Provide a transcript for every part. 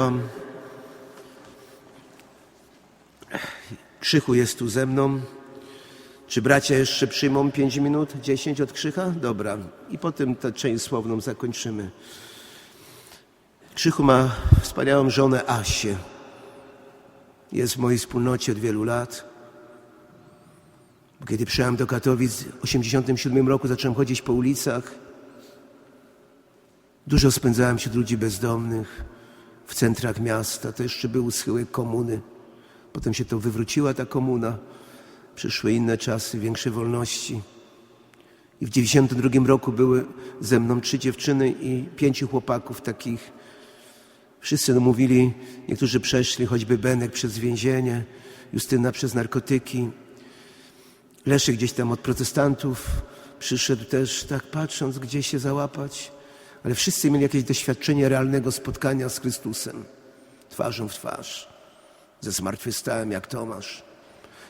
wam. Krzychu jest tu ze mną. Czy bracia jeszcze przyjmą 5 minut, 10 od Krzycha? Dobra. I potem tę część słowną zakończymy. Krzychu ma wspaniałą żonę Asię. Jest w mojej wspólnocie od wielu lat. Kiedy przyjechałem do Katowic w 1987 roku, zacząłem chodzić po ulicach. Dużo spędzałem wśród ludzi bezdomnych, w centrach miasta. To jeszcze był schyłek komuny. Potem się to wywróciła ta komuna. Przyszły inne czasy, większe wolności. I w 92 roku były ze mną trzy dziewczyny i pięciu chłopaków takich. Wszyscy no mówili, niektórzy przeszli, choćby Benek przez więzienie, Justyna przez narkotyki. Leszek gdzieś tam od protestantów przyszedł też, tak patrząc, gdzie się załapać. Ale wszyscy mieli jakieś doświadczenie realnego spotkania z Chrystusem, twarzą w twarz, ze zmartwychwstałem jak Tomasz.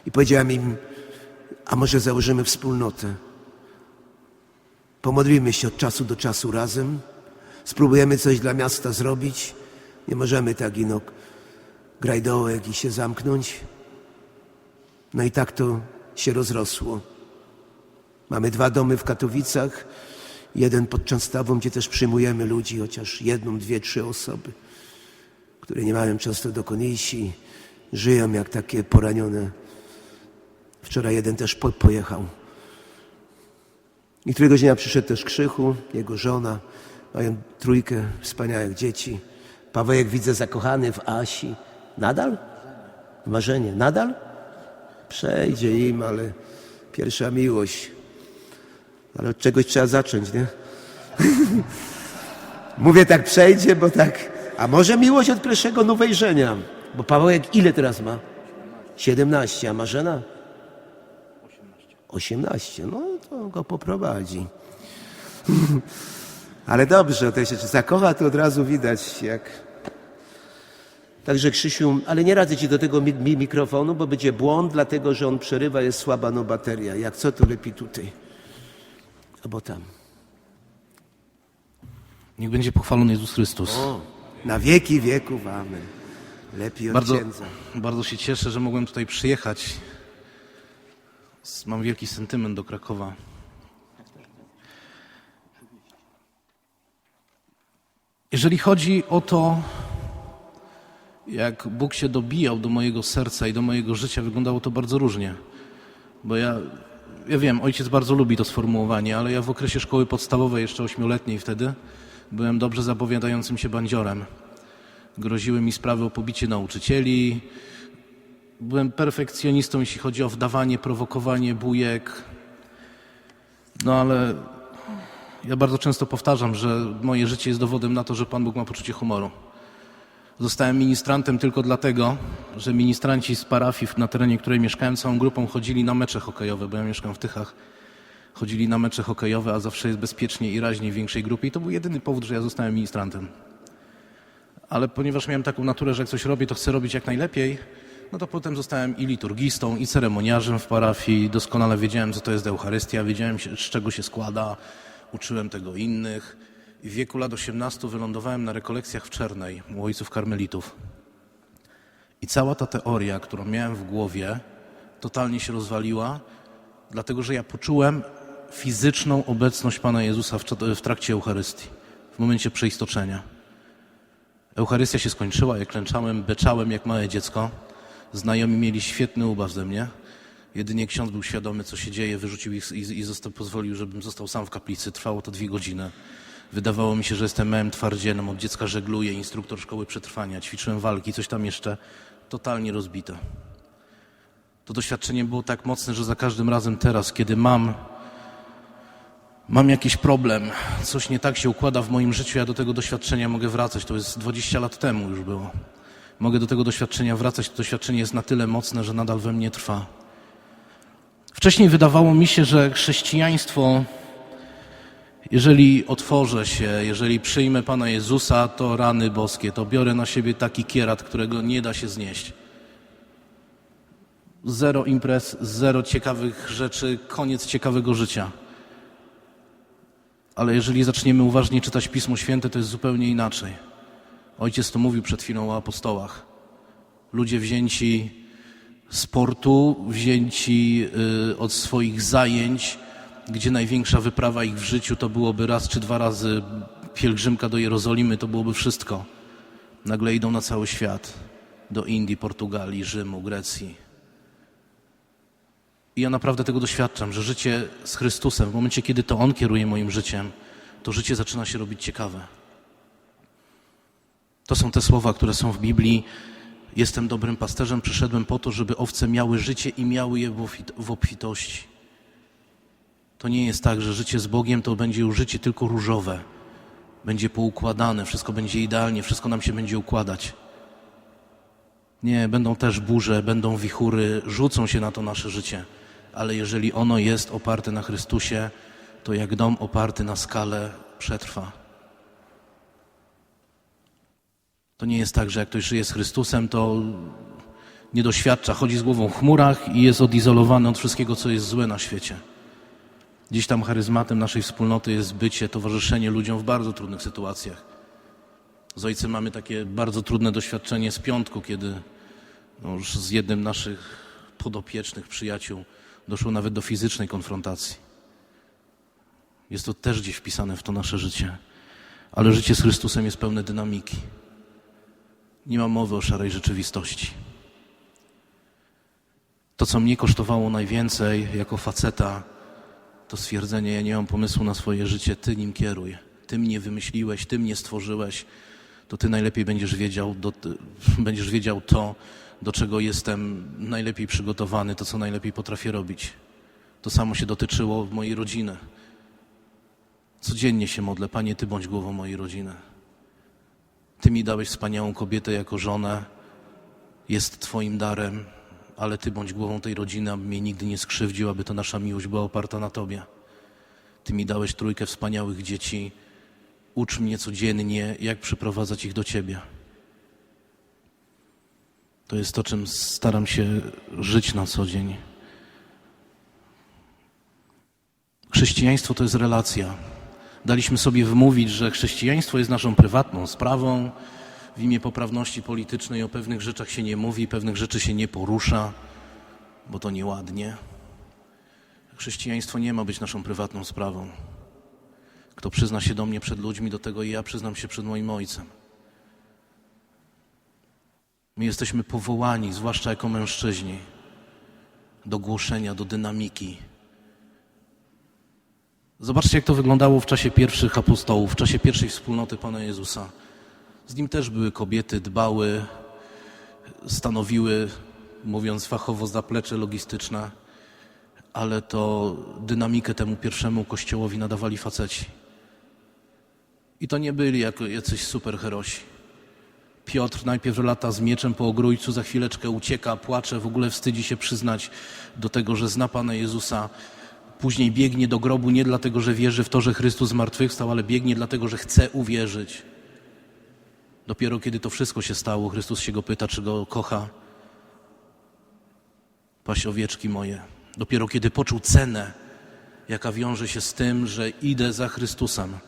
I powiedziałem im, a może założymy wspólnotę. Pomodlimy się od czasu do czasu razem, spróbujemy coś dla miasta zrobić. Nie możemy tak ino grajdołek i się zamknąć. No i tak to się rozrosło. Mamy dwa domy w Katowicach, jeden pod Częstawą, gdzie też przyjmujemy ludzi, chociaż jedną, dwie, trzy osoby, które nie mają często do koniesi, żyją jak takie poranione. Wczoraj jeden też po, pojechał. I któregoś dnia przyszedł też Krzychu, jego żona, mają trójkę wspaniałych dzieci. Pawełek widzę zakochany w Asi. Nadal? Marzenie. Nadal? Przejdzie im, ale pierwsza miłość. Ale od czegoś trzeba zacząć, nie? Mówię tak przejdzie, bo tak. A może miłość od pierwszego nuwejrzenia? Bo Pawełek ile teraz ma? 17, a Marzena? 18. No to go poprowadzi. Ale dobrze, to się zakocha, to od razu widać jak. Także Krzysiu, ale nie radzę ci do tego mi mikrofonu, bo będzie błąd, dlatego że on przerywa, jest słaba no bateria. Jak co, to lepiej tutaj. Albo tam. Niech będzie pochwalony Jezus Chrystus. O, na wieki wieków, amen. Lepiej od Bardzo, księdza. bardzo się cieszę, że mogłem tutaj przyjechać. Mam wielki sentyment do Krakowa. Jeżeli chodzi o to, jak Bóg się dobijał do mojego serca i do mojego życia, wyglądało to bardzo różnie. Bo ja, ja wiem, ojciec bardzo lubi to sformułowanie, ale ja w okresie szkoły podstawowej, jeszcze ośmioletniej wtedy, byłem dobrze zapowiadającym się bandziorem. Groziły mi sprawy o pobicie nauczycieli. Byłem perfekcjonistą, jeśli chodzi o wdawanie, prowokowanie bujek. No ale ja bardzo często powtarzam, że moje życie jest dowodem na to, że Pan Bóg ma poczucie humoru. Zostałem ministrantem tylko dlatego, że ministranci z parafii, na terenie której mieszkałem, całą grupą chodzili na mecze hokejowe, bo ja mieszkam w Tychach. Chodzili na mecze hokejowe, a zawsze jest bezpiecznie i raźniej w większej grupie. I to był jedyny powód, że ja zostałem ministrantem. Ale ponieważ miałem taką naturę, że jak coś robię, to chcę robić jak najlepiej, no to potem zostałem i liturgistą, i ceremoniarzem w parafii. Doskonale wiedziałem, co to jest Eucharystia, wiedziałem, z czego się składa, uczyłem tego innych. W wieku lat 18 wylądowałem na rekolekcjach w Czernej u ojców karmelitów. I cała ta teoria, którą miałem w głowie, totalnie się rozwaliła, dlatego że ja poczułem fizyczną obecność Pana Jezusa w trakcie Eucharystii, w momencie przeistoczenia. Eucharystia się skończyła, ja klęczałem, beczałem jak małe dziecko. Znajomi mieli świetny ubaw ze mnie. Jedynie ksiądz był świadomy, co się dzieje, wyrzucił ich i, i został, pozwolił, żebym został sam w kaplicy. Trwało to dwie godziny. Wydawało mi się, że jestem małym twardzielem, od dziecka żegluję, instruktor szkoły przetrwania, ćwiczyłem walki, coś tam jeszcze. Totalnie rozbite. To doświadczenie było tak mocne, że za każdym razem teraz, kiedy mam mam jakiś problem, coś nie tak się układa w moim życiu, ja do tego doświadczenia mogę wracać. To jest 20 lat temu już było. Mogę do tego doświadczenia wracać. To doświadczenie jest na tyle mocne, że nadal we mnie trwa. Wcześniej wydawało mi się, że chrześcijaństwo, jeżeli otworzę się, jeżeli przyjmę Pana Jezusa, to rany boskie, to biorę na siebie taki kierat, którego nie da się znieść. Zero imprez, zero ciekawych rzeczy, koniec ciekawego życia. Ale jeżeli zaczniemy uważnie czytać Pismo Święte, to jest zupełnie inaczej. Ojciec to mówił przed chwilą o apostołach. Ludzie wzięci z portu, wzięci y, od swoich zajęć, gdzie największa wyprawa ich w życiu to byłoby raz czy dwa razy pielgrzymka do Jerozolimy, to byłoby wszystko. Nagle idą na cały świat. Do Indii, Portugalii, Rzymu, Grecji. I ja naprawdę tego doświadczam, że życie z Chrystusem, w momencie, kiedy to On kieruje moim życiem, to życie zaczyna się robić ciekawe. To są te słowa, które są w Biblii. Jestem dobrym pasterzem, przyszedłem po to, żeby owce miały życie i miały je w obfit- w obfitości. To nie jest tak, że życie z Bogiem to będzie już życie tylko różowe. Będzie poukładane, wszystko będzie idealnie, wszystko nam się będzie układać. Nie, będą też burze, będą wichury, rzucą się na to nasze życie. Ale jeżeli ono jest oparte na Chrystusie, to jak dom oparty na skale przetrwa. To nie jest tak, że jak ktoś żyje z Chrystusem, to nie doświadcza, chodzi z głową w chmurach i jest odizolowany od wszystkiego, co jest złe na świecie. Dziś tam charyzmatem naszej wspólnoty jest bycie, towarzyszenie ludziom w bardzo trudnych sytuacjach. Z ojcem mamy takie bardzo trudne doświadczenie z piątku, kiedy no już z jednym naszych podopiecznych przyjaciół doszło nawet do fizycznej konfrontacji. Jest to też gdzieś wpisane w to nasze życie. Ale życie z Chrystusem jest pełne dynamiki. Nie ma mowy o szarej rzeczywistości. To, co mnie kosztowało najwięcej jako faceta, to stwierdzenie, ja nie mam pomysłu na swoje życie, ty nim kieruj. Ty mnie wymyśliłeś, ty mnie stworzyłeś, to ty najlepiej będziesz wiedział, do, będziesz wiedział to, do czego jestem najlepiej przygotowany, to co najlepiej potrafię robić. To samo się dotyczyło mojej rodziny. Codziennie się modlę, Panie, Ty bądź głową mojej rodziny. Ty mi dałeś wspaniałą kobietę jako żonę, jest Twoim darem, ale Ty bądź głową tej rodziny, aby mnie nigdy nie skrzywdził, aby ta nasza miłość była oparta na Tobie. Ty mi dałeś trójkę wspaniałych dzieci, ucz mnie codziennie, jak przyprowadzać ich do Ciebie. To jest to, czym staram się żyć na co dzień. Chrześcijaństwo to jest relacja. Daliśmy sobie wmówić, że chrześcijaństwo jest naszą prywatną sprawą. W imię poprawności politycznej o pewnych rzeczach się nie mówi, pewnych rzeczy się nie porusza, bo to nieładnie. Chrześcijaństwo nie ma być naszą prywatną sprawą. Kto przyzna się do mnie przed ludźmi, do tego i ja przyznam się przed moim Ojcem. My jesteśmy powołani, zwłaszcza jako mężczyźni, do głoszenia, do dynamiki. Zobaczcie, jak to wyglądało w czasie pierwszych apostołów, w czasie pierwszej wspólnoty Pana Jezusa. Z nim też były kobiety, dbały, stanowiły, mówiąc fachowo, zaplecze logistyczne, ale to dynamikę temu pierwszemu kościołowi nadawali faceci. I to nie byli jako jacyś superherosi. Piotr najpierw lata z mieczem po ogrójcu, za chwileczkę ucieka, płacze, w ogóle wstydzi się przyznać do tego, że zna Pana Jezusa. Później biegnie do grobu nie dlatego, że wierzy w to, że Chrystus zmartwychwstał, ale biegnie dlatego, że chce uwierzyć. Dopiero kiedy to wszystko się stało, Chrystus się go pyta, czy go kocha. Paś owieczki moje. Dopiero kiedy poczuł cenę, jaka wiąże się z tym, że idę za Chrystusem.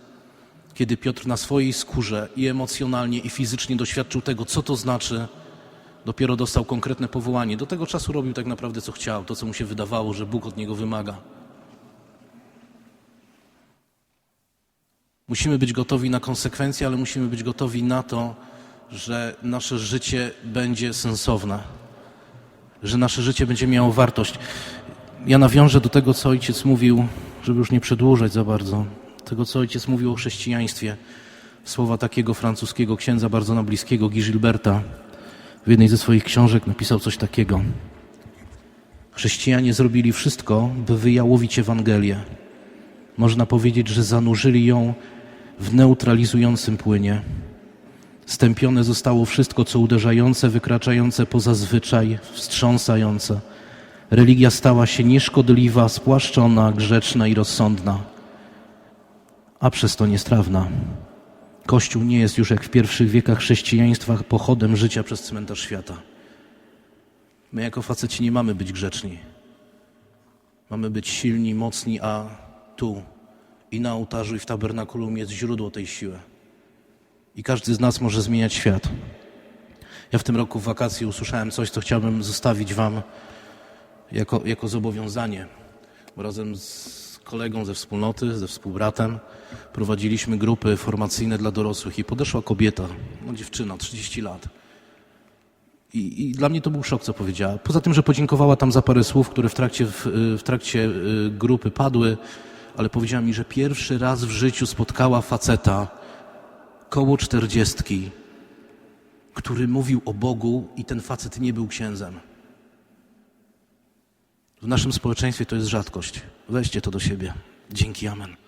Kiedy Piotr na swojej skórze i emocjonalnie, i fizycznie doświadczył tego, co to znaczy, dopiero dostał konkretne powołanie. Do tego czasu robił tak naprawdę, co chciał, to, co mu się wydawało, że Bóg od niego wymaga. Musimy być gotowi na konsekwencje, ale musimy być gotowi na to, że nasze życie będzie sensowne, że nasze życie będzie miało wartość. Ja nawiążę do tego, co ojciec mówił, żeby już nie przedłużać za bardzo, tego, co ojciec mówił o chrześcijaństwie. Słowa takiego francuskiego księdza bardzo nam bliskiego, Gilberta, w jednej ze swoich książek napisał coś takiego. Chrześcijanie zrobili wszystko, by wyjałowić Ewangelię. Można powiedzieć, że zanurzyli ją w neutralizującym płynie. Stępione zostało wszystko, co uderzające, wykraczające poza zwyczaj, wstrząsające. Religia stała się nieszkodliwa, spłaszczona, grzeczna i rozsądna, a przez to niestrawna. Kościół nie jest już jak w pierwszych wiekach chrześcijaństwa pochodem życia przez cmentarz świata. My jako faceci nie mamy być grzeczni. Mamy być silni, mocni, a tu i na ołtarzu, i w tabernakulum jest źródło tej siły. I każdy z nas może zmieniać świat. Ja w tym roku w wakacji usłyszałem coś, co chciałbym zostawić Wam jako, jako zobowiązanie. Bo razem z kolegą ze wspólnoty, ze współbratem, prowadziliśmy grupy formacyjne dla dorosłych i podeszła kobieta, no dziewczyna, 30 lat. I, I dla mnie to był szok, co powiedziała. Poza tym, że podziękowała tam za parę słów, które w trakcie, w, w trakcie y, grupy padły, ale powiedziała mi, że pierwszy raz w życiu spotkała faceta koło czterdziestki, który mówił o Bogu i ten facet nie był księdzem. W naszym społeczeństwie to jest rzadkość. Weźcie to do siebie. Dzięki, amen.